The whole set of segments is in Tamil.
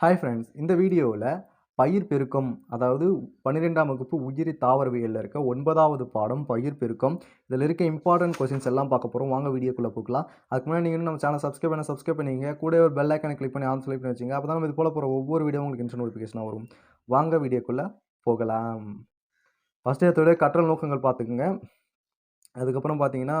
ஹாய் ஃப்ரெண்ட்ஸ் இந்த வீடியோவில் பயிர் பெருக்கம் அதாவது பன்னிரெண்டாம் வகுப்பு உயிரி தாவரவியலில் இருக்க ஒன்பதாவது பாடம் பயிர் பெருக்கம். இதில் இருக்க இம்பார்ட்டன்ட் கொஸ்டின்ஸ் எல்லாம் பார்க்க போகிறோம் வாங்க வீடியோக்குள்ளே போகலாம். அதுக்கு முன்னாடி நீங்கள் நம்ம சேனல் சப்ஸ்கிரைப் பண்ண சப்ஸ்கிரைப் பண்ணிங்க கூட ஒரு பெல் ஐக்கனை கிளிக் பண்ணி ஆன் செலக்ட் பண்ணி வச்சுங்க அப்போ தான் நம்ம இது போல் போகிற ஒவ்வொரு வீடியோ உங்களுக்கு நோட்டிஃபிகேஷனாக வரும். வாங்க வீடியோக்குள்ளே போகலாம். ஃபஸ்ட்டு எடுத்தோட கற்றல் நோக்கங்கள் பார்த்துக்குங்க. அதுக்கப்புறம் பார்த்தீங்கன்னா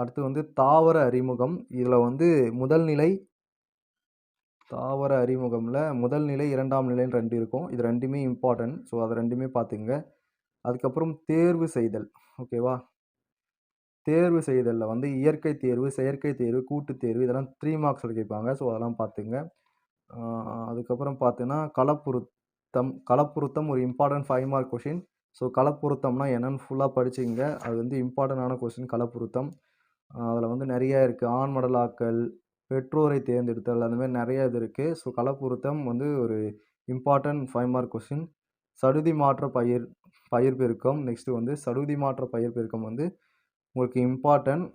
அடுத்து வந்து தாவர அறிமுகம். இதில் வந்து முதல் நிலை தாவர அறிமுகமில் முதல் நிலை இரண்டாம் நிலைன்னு ரெண்டு இருக்கும். இது ரெண்டுமே இம்பார்ட்டன்ட் ஸோ அதை ரெண்டுமே பார்த்துங்க அதுக்கப்புறம் தேர்வு செய்தல். ஓகேவா தேர்வு செய்தலில் வந்து இயற்கை தேர்வு செயற்கை தேர்வு கூட்டு தேர்வு இதெல்லாம் த்ரீ மார்க்ஸில் கேட்பாங்க ஸோ அதெல்லாம் பார்த்துங்க அதுக்கப்புறம் பார்த்தீங்கன்னா கலப்புருத்தம் கலப்புருத்தம் ஒரு important five mark question so களப்புறுத்தம்னா என்னென்னு ஃபுல்லாக படிச்சுங்க அது வந்து இம்பார்ட்டண்டான கொஷின் களப்புறுத்தம் அதில் வந்து நிறைய இருக்குது ஆண் மடலாக்கல் பெற்றோரை தேர்ந்தெடுத்தல் அந்த மாதிரி நிறைய இது இருக்குது ஸோ கலப்பொருத்தம் வந்து ஒரு இம்பார்ட்டன்ட் ஃபைவ் மார்க் கொஷின் சடுதி மாற்ற பயிர் பயிர் பெருக்கம் நெக்ஸ்ட்டு வந்து சடுதி மாற்ற பயிர் பெருக்கம் வந்து உங்களுக்கு இம்பார்ட்டன்ட்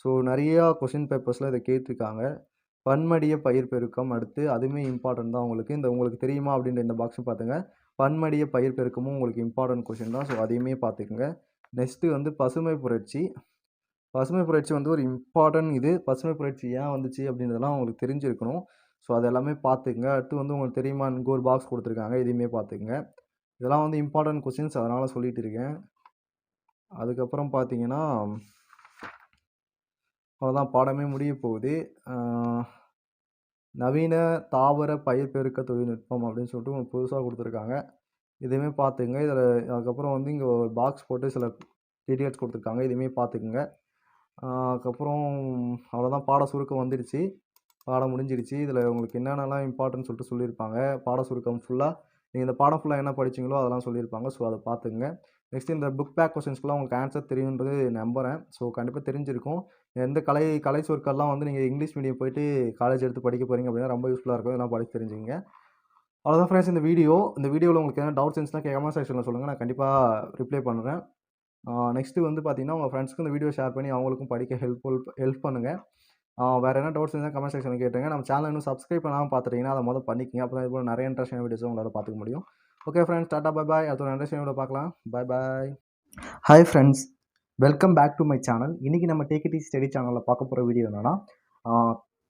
ஸோ நிறையா கொஷின் பேப்பர்ஸில் இதை கேட்டிருக்காங்க. பன்மடிய பயிர் பெருக்கம் அடுத்து அதுவுமே இம்பார்ட்டன்ட் தான். உங்களுக்கு இந்த உங்களுக்கு தெரியுமா அப்படின்ற இந்த பாக்ஸும் பார்த்துங்க. பன்மடிய பயிர் பெருக்கமும் உங்களுக்கு இம்பார்ட்டன்ட் கொஷின் தான். ஸோ அதையுமே பார்த்துக்குங்க. நெக்ஸ்ட்டு வந்து பசுமை புரட்சி. பசுமை புரட்சி வந்து ஒரு இம்பார்ட்டன்ட் இது. பசுமை புரட்சி ஏன் வந்துச்சு அப்படின்றதெல்லாம் உங்களுக்கு தெரிஞ்சிருக்கணும். ஸோ அது எல்லாமே பார்த்துக்குங்க. அடுத்து வந்து உங்களுக்கு தெரியுமா? இங்கே ஒரு பாக்ஸ் கொடுத்துருக்காங்க. இதையுமே பார்த்துக்குங்க. இதெல்லாம் வந்து இம்பார்ட்டன்ட் கொஷின்ஸ் அதனால் சொல்லிகிட்டு இருக்கேன். அதுக்கப்புறம் பார்த்தீங்கன்னா அவ்வளோதான் பாடமே முடிய போகுது. நவீன தாவர பயிர் பெருக்க தொழில்நுட்பம் அப்படின்னு சொல்லிட்டு புதுசாக கொடுத்துருக்காங்க. இதையுமே பார்த்துக்குங்க. இதில் அதுக்கப்புறம் வந்து இங்கே ஒரு பாக்ஸ் போட்டு சில டீட்டெயில்ஸ் கொடுத்துருக்காங்க. இதையுமே பார்த்துக்குங்க. அதுக்கப்புறம் அவ்வளோதான் பாட சுருக்கம் வந்துடுச்சு. பாடம் முடிஞ்சிடுச்சு. இதில் உங்களுக்கு என்னென்னலாம் இம்பார்ட்டன்ட் சொல்லிட்டு சொல்லியிருப்பாங்க. பாட சுருக்கம் ஃபுல்லாக நீங்கள் இந்த பாடம் ஃபுல்லாக என்ன படிச்சீங்களோ அதெல்லாம் சொல்லியிருப்பாங்க. ஸோ அதை பார்த்துங்க நெக்ஸ்ட் இந்த புக் பேக் கொஸ்டின்ஸ்க்குலாம் உங்களுக்கு ஆன்சர் தெரியுன்றது நம்புகிறேன் ஸோ கண்டிப்பாக தெரிஞ்சிருக்கும். எந்த கலை கலை சொற்கள்லாம் வந்து நீங்கள் இங்கிலீஷ் மீடியம் போயிட்டு காலேஜ் எடுத்து படிக்க போகிறீங்க அப்படின்னா ரொம்ப யூஸ்ஃபுல்லாக இருக்கும். இதெல்லாம் படிச்சு தெரிஞ்சுங்க அவ்வளோதான் ஃப்ரெண்ட்ஸ் இந்த வீடியோ இந்த வீடியோவில் உங்களுக்கு எதாவது டவுட்ஸ் இருந்துச்சுன்னா கமெண்ட் செக்ஷனில் சொல்லுங்கள் நான் கண்டிப்பாக ரிப்ளை பண்ணுறேன் நெக்ஸ்ட்டு வந்து பார்த்தீங்கன்னா உங்கள் ஃப்ரெண்ட்ஸ்க்கு இந்த வீடியோ ஷேர் பண்ணி அவங்களுக்கும் படிக்க ஹெல்ப்ஃபுல் ஹெல்ப் பண்ணுங்கள் வேறு என்ன டவுட்ஸ் இருந்தால் கமெண்ட் செக்ஷனில் கேட்டுங்க நம்ம சேனல் இன்னும் சப்ஸ்கிரைப் பண்ணாமல் பார்த்துட்டீங்கன்னா அதை மொதல் பண்ணிக்கங்க. அப்போ தான் இது போல் நிறைய இன்ட்ரெஸ்டிங் வீடியோஸும் உங்களால் பார்த்துக்க முடியும். Okay friends tata bye bye அடுத்த நிறைய இன்ட்ரெஸ்டிங் பார்க்கலாம். Bye bye hi friends welcome back to my channel இன்றைக்கி நம்ம டேக் இட் ஸ்டடி சேனலில் பார்க்க போகிற வீடியோ என்னென்னா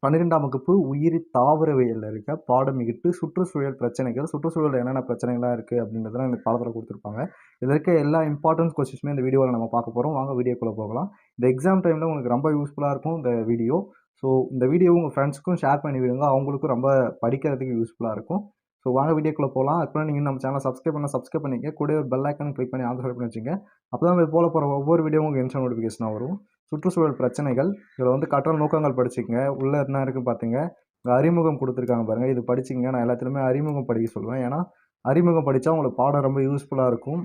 பன்னிரெண்டாம் வகுப்பு உயிரி தாவரவியலில் இருக்க பாடம் எட்டு சுற்றுச்சூழல் பிரச்சனைகள் சுற்றுச்சூழல் என்னென்ன பிரச்சனைகள்லாம் இருக்குது அப்படின்றதெல்லாம் இந்த பாடத்தில் கொடுத்துருப்பாங்க. இதில் இருக்க எல்லா இம்பார்ட்டன்ஸ் கொஸ்டின்ஸுமே இந்த வீடியோவில் நம்ம பார்க்க போகிறோம் வாங்க வீடியோக்குள்ளே போகலாம். இந்த எக்ஸாம் டைமில் உங்களுக்கு ரொம்ப யூஸ்ஃபுல்லாக இருக்கும் இந்த வீடியோ ஸோ இந்த வீடியோ உங்கள் ஃப்ரெண்ட்ஸ்க்கும் ஷேர் பண்ணி விடுங்க. அவங்களுக்கும் ரொம்ப படிக்கிறதுக்கு யூஸ்ஃபுல்லாக இருக்கும். ஸோ வாங்க வீடியோக்குள்ளே போகலாம் அதுக்குள்ளே நீங்கள் நம்ம சேனல் சப்ஸ்கிரைப் பண்ண சப்ஸ்கிரைப் பண்ணிக்க கூட ஒரு பெல் ஐக்கன் கிளிக் பண்ணி ஆன்சர் பண்ணி வச்சுங்க அப்போ தான் இது போல போகிற ஒவ்வொரு வீடியோ உங்களுக்கு இன்ஸ்டா நோட்டிஃபிகேஷனாக வரும். சுற்றுச்சூழல் பிரச்சனைகள் இதில் வந்து கற்றல் நோக்கங்கள் படிச்சுக்கங்க. உள்ளே என்ன இருக்குது பார்த்துங்க அறிமுகம் கொடுத்துருக்காங்க பாருங்கள் இது படிச்சிங்க நான் எல்லாத்துலேயுமே அறிமுகம் படிக்க சொல்லுவேன். ஏன்னா அறிமுகம் படித்தா உங்களுக்கு பாடம் ரொம்ப யூஸ்ஃபுல்லாக இருக்கும்.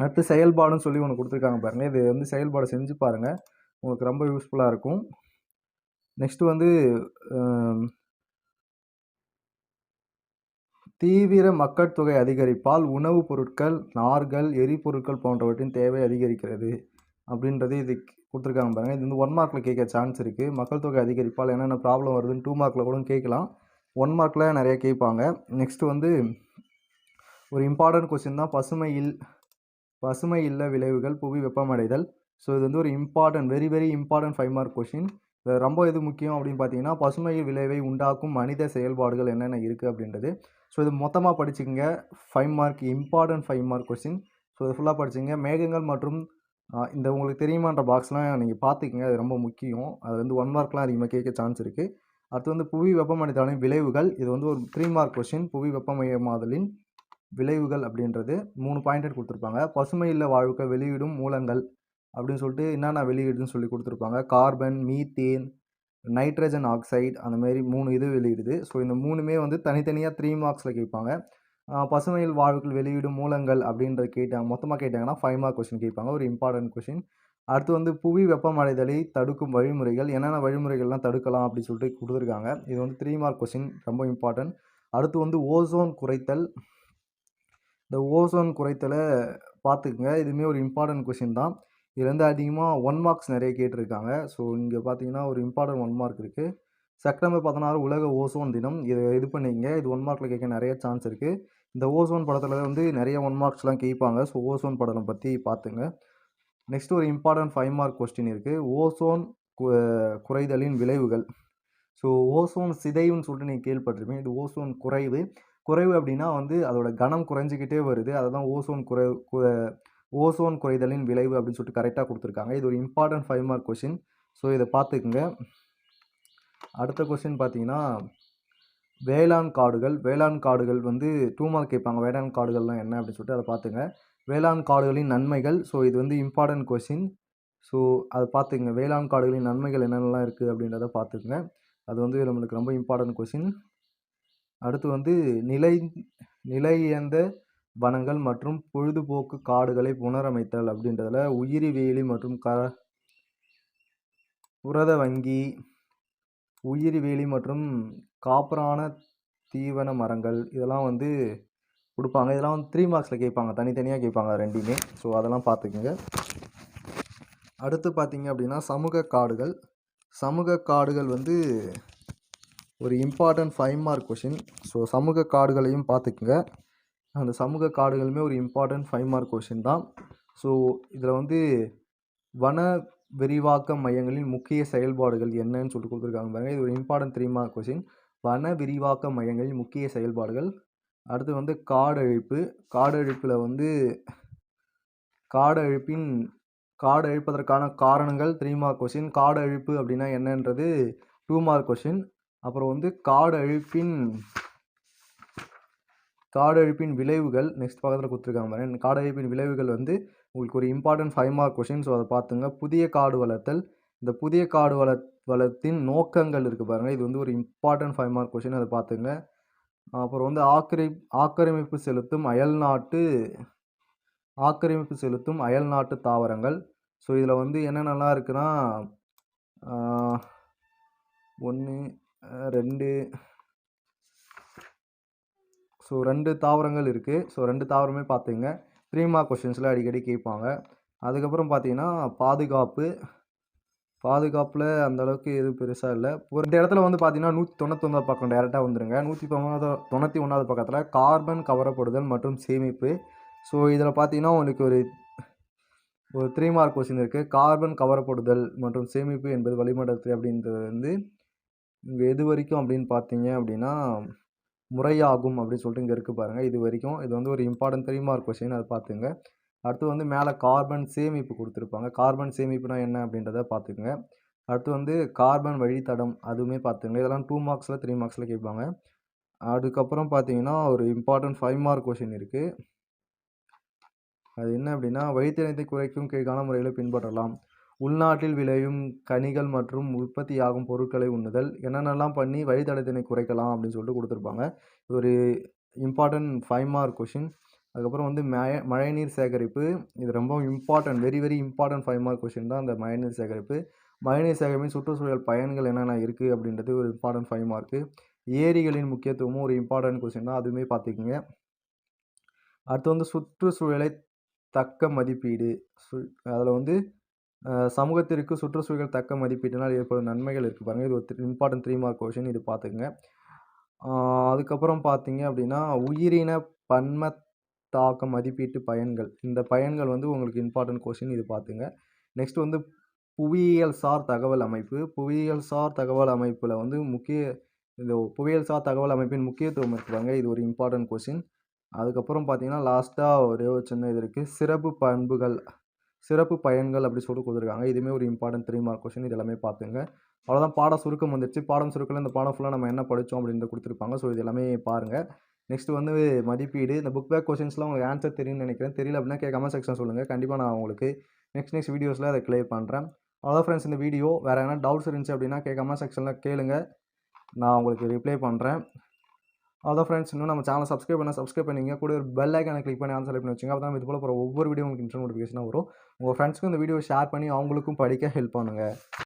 அடுத்து செயல்பாடுன்னு சொல்லி ஒன்று கொடுத்துருக்காங்க பாருங்கள் இது வந்து செயல்பாடு செஞ்சு பாருங்கள் உங்களுக்கு ரொம்ப யூஸ்ஃபுல்லாக இருக்கும். நெக்ஸ்ட்டு வந்து தீவிர மக்கட்தொகை அதிகரிப்பால் உணவுப் பொருட்கள் நார்கள் எரிபொருட்கள் போன்றவற்றின் தேவை அதிகரிக்கிறது அப்படின்றது இது கொடுத்துருக்காங்க பாருங்கள் இது வந்து ஒன் மார்க்கில் கேட்க சான்ஸ் இருக்குது மக்கள் தொகை அதிகரிப்பால் என்னென்ன ப்ராப்ளம் வருதுன்னு டூ மார்க்கில் கூட கேட்கலாம். ஒன் மார்க்கில் நிறைய கேட்பாங்க. நெக்ஸ்ட்டு வந்து ஒரு இம்பார்ட்டன்ட் கொஸ்டின் தான். பசுமையில் பசுமை இல்ல விளைவுகள் புவி வெப்பமடைதல். ஸோ இது வந்து ஒரு important very very important five mark question ரொம்ப எது முக்கியம் அப்படின்னு பார்த்தீங்கன்னா பசுமையில் விளைவை உண்டாக்கும் மனித செயல்பாடுகள் என்னென்ன இருக்குது அப்படின்றது. ஸோ இது மொத்தமாக படிச்சுக்கோங்க. Five mark important five mark question so இது ஃபுல்லாக படிச்சுங்க மேகங்கள் மற்றும் இந்த உங்களுக்கு தெரியுமான்ற பாக்ஸ்லாம் நீங்கள் பார்த்துக்கங்க. அது ரொம்ப முக்கியம். அது வந்து ஒன் மார்க்லாம் அதிகமாக கேட்க சான்ஸ் இருக்குது அடுத்து வந்து புவி வெப்பமடைதலின் விளைவுகள். இது வந்து ஒரு த்ரீ மார்க் கொஸ்டின் புவி வெப்பமயமாதலின் விளைவுகள் அப்படின்றது. மூணு பாயிண்ட் கொடுத்துருப்பாங்க. பசுமை வாழ்வுக்க வாழ்வுக்கு வெளியிடும் மூலங்கள் அப்படின்னு சொல்லிட்டு என்னென்ன வெளியிடுதுன்னு சொல்லி கொடுத்துருப்பாங்க. கார்பன் மீத்தேன் நைட்ரஜன் ஆக்சைடு அந்த மாதிரி மூணு இது வெளியிடுது. ஸோ இந்த மூணுமே வந்து தனித்தனியாக த்ரீ மார்க்ஸில் கேட்பாங்க. பசுமையில் வாழ்வுகள் வெளியிடும் மூலங்கள் அப்படின்றது கேட்டாங்க மொத்தமாக கேட்டாங்கன்னா ஃபைவ் மார்க் கொஷின் கேட்பாங்க. ஒரு இம்பார்ட்டன்ட் கொஷின் அடுத்து வந்து புவி வெப்பமடைதலை தடுக்கும் வழிமுறைகள் என்னென்ன வழிமுறைகள்லாம் தடுக்கலாம் அப்படின்னு சொல்லிட்டு கொடுத்துருக்காங்க. இது வந்து த்ரீ மார்க் கொஷின் ரொம்ப இம்பார்ட்டன்ட் அடுத்து வந்து ஓசோன் குறைத்தல். இந்த ஓசோன் குறைத்தலை பார்த்துக்குங்க. இதுவுமே ஒரு இம்பார்ட்டன்ட் கொஷின் தான். இதில் வந்து அதிகமாக ஒன் மார்க்ஸ் நிறைய கேட்டிருக்காங்க. ஸோ இங்கே பார்த்தீங்கன்னா ஒரு இம்பார்ட்டன்ட் ஒன் மார்க் இருக்குது செப்டம்பர் பதினாறு உலக ஓசோன் தினம். இதை இது பண்ணிங்க. இது ஒன் மார்க்கில் கேட்க நிறைய சான்ஸ் இருக்குது இந்த ஓசோன் படத்தில் வந்து நிறைய ஒன் மார்க்ஸ்லாம் கேட்பாங்க. ஸோ ஓசோன் படம் பற்றி பார்த்துங்க. நெக்ஸ்ட் ஒரு இம்பார்ட்டன்ட் ஃபைவ் மார்க் கொஸ்டின் இருக்குது ஓசோன் கு- குறைதலின் விளைவுகள். ஸோ ஓசோன் சிதைவுன்னு சொல்லிட்டு நீங்கள் கேள்விப்பட்டிருப்பீங்க. இது ஓசோன் குறைவு. குறைவு அப்படின்னா வந்து அதோட கனம் குறைஞ்சிக்கிட்டே வருது. அதை தான் ஓசோன் குறை ஓசோன் குறைதலின் விளைவு அப்படின்னு சொல்லிட்டு கரெக்டாக கொடுத்துருக்காங்க. இது ஒரு important five mark question so இதை பார்த்துக்குங்க. அடுத்த கொஸ்டின் பார்த்தீங்கன்னா வேளாண் காடுகள். வேளாண் காடுகள் வந்து டூ மார்க் கேட்பாங்க. வேளாண் காடுகள்லாம் என்ன அப்படின்னு சொல்லிட்டு அதை பார்த்துங்க. வேளாண் காடுகளின் நன்மைகள். ஸோ இது வந்து இம்பார்ட்டன்ட் கொஷின் ஸோ அதை பார்த்துக்குங்க. வேளாண் காடுகளின் நன்மைகள் என்னென்னலாம் இருக்குது அப்படின்றத பார்த்துக்குங்க. அது வந்து நம்மளுக்கு ரொம்ப இம்பார்ட்டன்ட் கொஷின் அடுத்து வந்து நிலை நிலையந்த வனங்கள் மற்றும் பொழுதுபோக்கு காடுகளை புனரமைத்தல் அப்படின்றதுல உயிரி வேலி மற்றும் க புரத வங்கி உயிரி வேலி மற்றும் காப்பரான தீவன மரங்கள் இதெல்லாம் வந்து கொடுப்பாங்க. இதெல்லாம் வந்து த்ரீ மார்க்ஸில் கேட்பாங்க. தனித்தனியாக கேட்பாங்க ரெண்டுமே. ஸோ அதெல்லாம் பார்த்துக்குங்க. அடுத்து பார்த்தீங்க அப்படின்னா சமூக காடுகள். சமூக காடுகள் வந்து ஒரு important five mark question so சமூக காடுகளையும் பார்த்துக்குங்க. அந்த சமூக காடுகளுமே ஒரு இம்பார்ட்டன்ட் ஃபைவ் மார்க் கொஷின் தான். ஸோ இதில் வந்து வன விரிவாக்க மையங்களின் முக்கிய செயல்பாடுகள் என்னன்னு சொல்லிட்டு கொடுத்துருக்காங்க பாருங்க. இது ஒரு இம்பார்ட்டன்ட் த்ரீ மார்க் கொஷின் வன விரிவாக்க மையங்களின் முக்கிய செயல்பாடுகள். அடுத்து வந்து காடழிப்பு. காடழிப்பில் வந்து காடழிப்பின் காடு அழிப்பதற்கான காரணங்கள் த்ரீ மார்க் கொஷின் காடு அழிப்பு அப்படின்னா என்னன்றது டூ மார்க் கொஷின் அப்புறம் வந்து காடு அழிப்பின் காடு அழிப்பின் விளைவுகள் நெக்ஸ்ட் பக்கத்தில் கொடுத்துருக்காங்க பாருங்க. காடு அழிப்பின் விளைவுகள் வந்து உங்களுக்கு ஒரு important five mark question so அதை பார்த்துங்க. புதிய காடு வளர்த்தல். இந்த புதிய காடு வள வளத்தின் நோக்கங்கள் இருக்குது பாருங்கள் இது வந்து ஒரு இம்பார்ட்டன்ட் ஃபைவ் மார்க் கொஷின் அதை பார்த்துங்க. அப்புறம் வந்து ஆக்கிரை ஆக்கிரமிப்பு செலுத்தும் அயல் நாட்டு ஆக்கிரமிப்பு செலுத்தும் அயல்நாட்டு தாவரங்கள். ஸோ இதில் வந்து என்னென்னலாம் இருக்குன்னா ஒன்று ரெண்டு ஸோ ரெண்டு தாவரங்கள் இருக்குது ஸோ ரெண்டு தாவரமே பார்த்துங்க த்ரீ மார்க் கொஷின்ஸில் அடிக்கடி கேட்பாங்க. அதுக்கப்புறம் பார்த்தீங்கன்னா பாதுகாப்பு. பாதுகாப்பில் அந்தளவுக்கு எதுவும் பெருசாக இல்லை. ஒரு இந்த இடத்துல வந்து பார்த்தீங்கன்னா நூற்றி தொண்ணூத்தொம்பது பக்கம் டேரெக்டாக வந்துடுங்க நூற்றி தொண்ணூறு தொண்ணூற்றி ஒன்றாவது பக்கத்தில் கார்பன் கவரப்படுதல் மற்றும் சேமிப்பு. ஸோ இதில் பார்த்தீங்கன்னா உங்களுக்கு ஒரு ஒரு த்ரீ மார்க் கொஸ்டின் இருக்குது கார்பன் கவரப்படுதல் மற்றும் சேமிப்பு என்பது வளிமண்டலத்தில் அப்படின்றது வந்து இங்கே எது வரைக்கும் அப்படின்னு பார்த்தீங்க அப்படின்னா முறையாகும் அப்படின்னு சொல்லிட்டு இங்கே இருக்குது பாருங்கள் இது வரைக்கும் இது வந்து ஒரு இம்பார்ட்டன்ட் த்ரீ மார்க் கொஸ்டின் அதை பார்த்துங்க. அடுத்து வந்து மேலே கார்பன் சேமிப்பு கொடுத்துருப்பாங்க. கார்பன் சேமிப்புனா என்ன அப்படின்றத பார்த்துக்குங்க. அடுத்து வந்து கார்பன் வழித்தடம் அதுவுமே பார்த்துங்க இதெல்லாம் டூ மார்க்ஸில் த்ரீ மார்க்ஸில் கேட்பாங்க. அதுக்கப்புறம் பார்த்தீங்கன்னா ஒரு இம்பார்ட்டன்ட் ஃபைவ் மார்க் கொஷின் இருக்குது அது என்ன அப்படின்னா வழித்தடத்தை குறைக்கும் கீழ்கான முறையில் பின்பற்றலாம். உள்நாட்டில் விளையும் கனிகள் மற்றும் உற்பத்தியாகும் பொருட்களை உண்ணுதல் என்னென்னலாம் பண்ணி வழித்தடத்தினை குறைக்கலாம் அப்படின்னு சொல்லிட்டு கொடுத்துருப்பாங்க. இது ஒரு இம்பார்ட்டன்ட் ஃபைவ் மார்க் கொஷின் அதுக்கப்புறம் வந்து மழை மழைநீர் சேகரிப்பு. இது ரொம்ப important very very important five mark question தான் அந்த மழைநீர் சேகரிப்பு. மழைநீர் சேகரிப்பின் சுற்றுச்சூழல் பயன்கள் என்னென்ன இருக்குது அப்படின்றது ஒரு இம்பார்ட்டன்ட் ஃபைவ் மார்க்கு ஏரிகளின் முக்கியத்துவமும் ஒரு இம்பார்ட்டன்ட் கொஷின் தான். அதுவுமே பார்த்துக்குங்க. அடுத்து வந்து சுற்றுச்சூழலை தக்க மதிப்பீடு. சு அதில் வந்து சமூகத்திற்கு சுற்றுச்சூழல் தக்க மதிப்பீட்டினால் ஏற்படும் நன்மைகள் இருக்குது பாருங்கள் இது ஒரு இம்பார்ட்டன்ட் த்ரீ மார்க் கொஷின் இது பார்த்துக்குங்க. அதுக்கப்புறம் பார்த்தீங்க அப்படின்னா உயிரின பன்ம தாக்க மதிப்பீட்டு பயன்கள். இந்த பயன்கள் வந்து உங்களுக்கு இம்பார்ட்டன்ட் கொஷின் இது பார்த்துங்க நெக்ஸ்ட் வந்து புவியியல் சார் தகவல் அமைப்பு. புவியியல் சார் தகவல் அமைப்பில் வந்து முக்கிய இந்த புவியியல் சார் தகவல் அமைப்பின் முக்கியத்துவம் இருக்கிறாங்க இது ஒரு இம்பார்ட்டன்ட் கொஷின் அதுக்கப்புறம் பார்த்தீங்கன்னா லாஸ்ட்டாக ஒரே ஒரு சின்ன இது இருக்குது சிறப்பு பண்புகள் சிறப்பு பயன்கள் அப்படி சொல்லி கொடுத்துருக்காங்க. இதுவுமே ஒரு இம்பார்ட்டன்ட் த்ரீ மார்க் கொஷின் இது எல்லாமே பார்த்துங்க. அவ்வளோதான் பாட சுருக்கம் வந்துருச்சு. பாடம் சுருக்கில் இந்த பாடம் ஃபுல்லாக நம்ம என்ன படித்தோம் அப்படின்னு கொடுத்துருப்பாங்க. ஸோ இது எல்லாமே பாருங்கள் நெக்ஸ்ட் வந்து மதிப்பீடு. இந்த புக் பேக் கொஷின்ஸ்லாம் உங்களுக்கு ஆன்சர் தெரியும்னு நினைக்கிறேன். தெரியல அப்படின்னா கே கமெண்ட் செக்ஷன் சொல்லுங்கள் கண்டிப்பாக நான் உங்களுக்கு நெக்ஸ்ட் நெக்ஸ்ட் வீடியோஸில் அதை கிளியர் பண்ணுறேன் அவ்வளோ ஃப்ரெண்ட்ஸ் இந்த வீடியோ வேறு எதனா டவுட்ஸ் இருந்துச்சு அப்படின்னா கே கமெண்ட் செக்ஷனில் கேளுங்க. நான் உங்களுக்கு ரிப்ளை பண்ணுறேன் அவ்வளோ ஃப்ரெண்ட்ஸ் இன்னும் நம்ம சேனல் சப்ஸ்கிரைப் பண்ண சப்ஸ்கிரைப் பண்ணிங்க கூட ஒரு பெல் ஐக்கானை கிளிக் பண்ணி ஆன்சர் பண்ணி வச்சுங்க அப்போ தான் இது போல் போகிற ஒவ்வொரு வீடியோ உங்களுக்கு இன்ட்ரெஸ்ட் நோட்டிஃபிகேஷனாக வரும். உங்கள் ஃப்ரெண்ட்ஸ்க்கும் இந்த வீடியோ ஷேர் பண்ணி அவங்களுக்கும் படிக்க ஹெல்ப் பண்ணுங்கள்